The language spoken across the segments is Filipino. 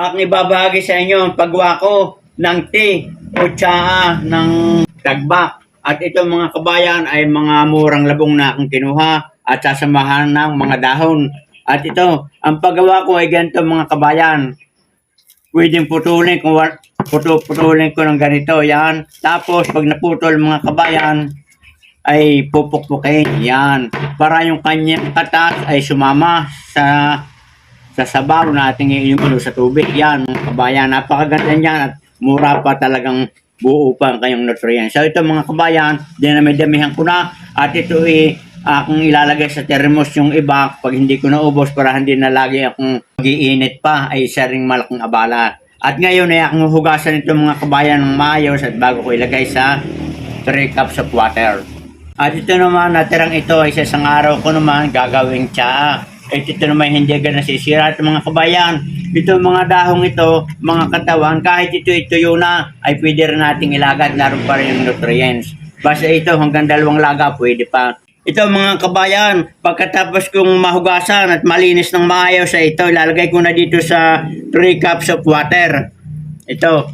Aking ibabahagi sa inyo ang pagwa ko ng tea o tsaa ng tagbak. At ito mga kabayan ay mga murang labong na aking kinuha at sasamahan ng mga dahon. At ito, ang paggawa ko ay ganito mga kabayan. Pwedeng putulin kung wa- putu putulin ko ng ganito, yan. Tapos pag naputol mga kabayan, ay pupukpukin, yan. Para yung kanyang katas ay sumama sa sa sabaw na ating iinumin sa tubig. Yan, mga kabayan, napakaganda niyan at mura pa talagang buo pa ang kayong nutrients. So ito mga kabayan, dinami-damihan ko na at ito ay akong ilalagay sa thermos yung iba pag hindi ko naubos para hindi na lagi akong mag-iinit pa ay isa ring malaking abala. At ngayon ay akong hugasan ito mga kabayan ng maayos at bago ko ilagay sa 3 cups of water. At ito naman, natirang ito ay sa isang araw ko naman gagawing tsaa. At ito naman hindi agad nasisira. At mga kabayan, ito mga dahong ito, mga katawan, kahit ito ituyo na, ay pwede rin nating ilagad, naroon pa rin yung nutrients. Basta ito, hanggang dalawang laga, pwede pa. Ito mga kabayan, pagkatapos kong mahugasan at malinis ng maayos sa ito, ilalagay ko na dito sa 3 cups of water. Ito,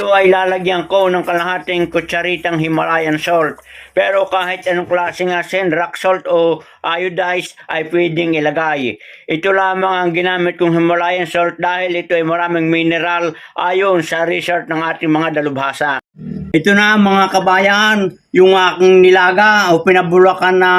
Ito ay lalagyan ko ng kalahating kutsaritang Himalayan salt. Pero kahit anong klaseng asin, rock salt o iodized ay pwedeng ilagay. Ito lamang ang ginamit kong Himalayan salt dahil ito ay maraming mineral ayon sa research ng ating mga dalubhasa. Ito na mga kabayan, yung aking nilaga o pinabulakan na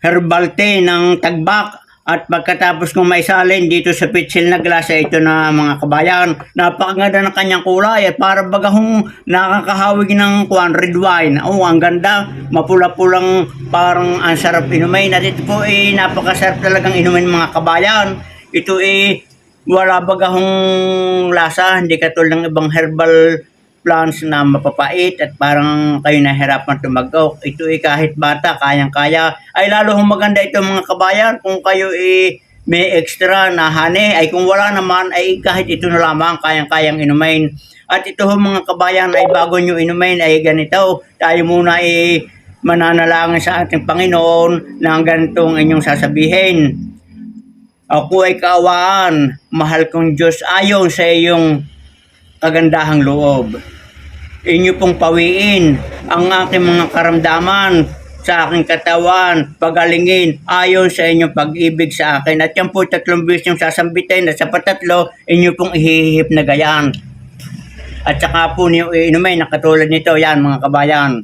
herbal tea ng tagbak at pagkatapos kong maisalin dito sa pitsil na glass ay ito na mga kabayan. Napakaganda ng kanyang kulay at para bagahong nakakahawig ng kuan red wine. Oh ang ganda. Mapula-pulang parang ang sarap inumin. At ito po ay napakasarap talagang inumin mga kabayan. Ito ay wala bagahong lasa. Hindi katulad ng ibang herbal plants na mapapait at parang kayo nahirapan tumagaw. Ito ay kahit bata, kayang-kaya. Ay lalo hong maganda ito mga kabayan kung kayo ay may extra na honey. Ay kung wala naman ay kahit ito na lamang kayang-kayang inumin. At ito ho mga kabayan ay bago nyo inumin ay ganito. Tayo muna ay mananalangin sa ating Panginoon na ang ganitong inyong sasabihin. Ako ay kaawaan, mahal kong Diyos ayon sa iyong kagandahang loob. Inyo pong pawiin ang aking mga karamdaman sa aking katawan, pagalingin ayon sa inyong pag-ibig sa akin. At yan po tatlong beses yung sasambitin at sa patatlo, inyo pong ihihip na gayan. At saka po niyo iinumin na katulad nito, yan mga kabayan.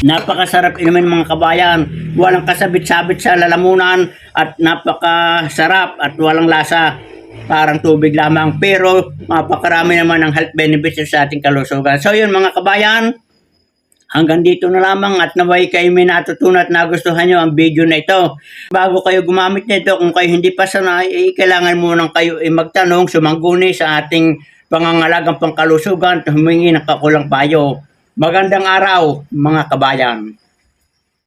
Napakasarap inumin mga kabayan. Walang kasabit-sabit sa lalamunan at napakasarap at walang lasa. Parang tubig lamang pero napakarami naman ng health benefits sa ating kalusugan. So yun mga kabayan, hanggang dito na lamang at naway kayo may natutunan at nagustuhan nyo ang video na ito. Bago kayo gumamit nito, kung kayo hindi pa sanay, eh, kailangan munang kayo eh, magtanong, sumangguni sa ating pangangalagang pangkalusugan at humingi ng kakulang payo. Magandang araw mga kabayan.